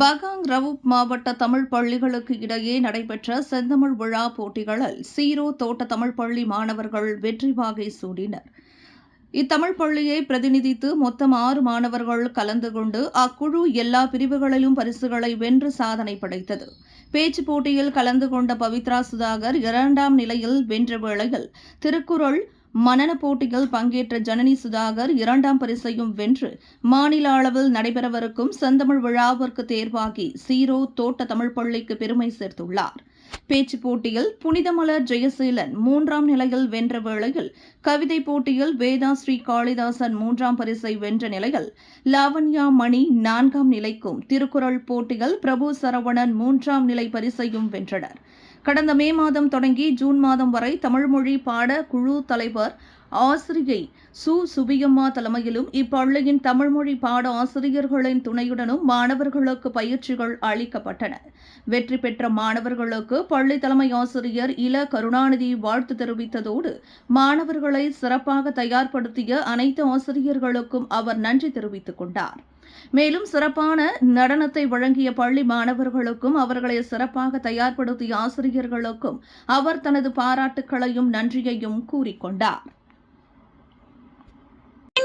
பகாங் ரவுப் மாவட்ட தமிழ் பள்ளிகளுக்கு இடையே நடைபெற்ற செந்தமிழ் விழா போட்டிகளில் சீரோ தோட்ட தமிழ் பள்ளி மாணவர்கள் வெற்றி வாகை சூடினர். இத்தமிழ் பள்ளியை பிரதிநிதித்து மொத்தம் ஆறு மாணவர்கள் கலந்து கொண்டு அக்குழு எல்லா பிரிவுகளிலும் பரிசுகளை வென்று சாதனை படைத்தது. பேச்சு போட்டியில் கலந்து கொண்ட பவித்ரா சுதாகர் இரண்டாம் நிலையில் வென்ற வேளையில் திருக்குறள் மனன போட்டியில் பங்கேற்ற ஜனனி சுதாகர் இரண்டாம் பரிசையும் வென்று மாநில அளவில் நடைபெறவிருக்கும் செந்தமிழ் விழாவிற்கு தேர்வாகி சீரோ தோட்ட தமிழ் பள்ளிக்கு பெருமை சேர்த்துள்ளார். பேச்சு போட்டியில் புனிதமலர் ஜெயசீலன் மூன்றாம் நிலையில் வென்ற வேளையில் கவிதை போட்டியில் வேதா ஸ்ரீ காளிதாசன் மூன்றாம் பரிசை வென்ற நிலையில் லாவண்யா மணி நான்காம் நிலைக்கும் திருக்குறள் போட்டியில் பிரபு சரவணன் மூன்றாம் நிலை பரிசையும் வென்றனர். கடந்த மே மாதம் தொடங்கி ஜூன் மாதம் வரை தமிழ்மொழி பாட குழு தலைவர் ஆசிரியை சு. சுபியம்மா தலைமையிலும் இப்பள்ளியின் தமிழ்மொழி பாட ஆசிரியர்களின் துணையுடனும் மாணவர்களுக்கு பயிற்சிகள் அளிக்கப்பட்டன. வெற்றி பெற்ற மாணவர்களுக்கு பள்ளி தலைமை ஆசிரியர் இல கருணாநிதி வாழ்த்து தெரிவித்ததோடு மாணவர்களை சிறப்பாக தயார்படுத்திய அனைத்து ஆசிரியர்களுக்கும் அவர் நன்றி தெரிவித்துக் கொண்டார். மேலும் சிறப்பான நடனத்தை வழங்கிய பள்ளி மாணவர்களுக்கும் அவர்களை சிறப்பாக தயார்படுத்திய ஆசிரியர்களுக்கும் அவர் தனது பாராட்டுக்களையும் நன்றியையும் கூறிக்கொண்டார்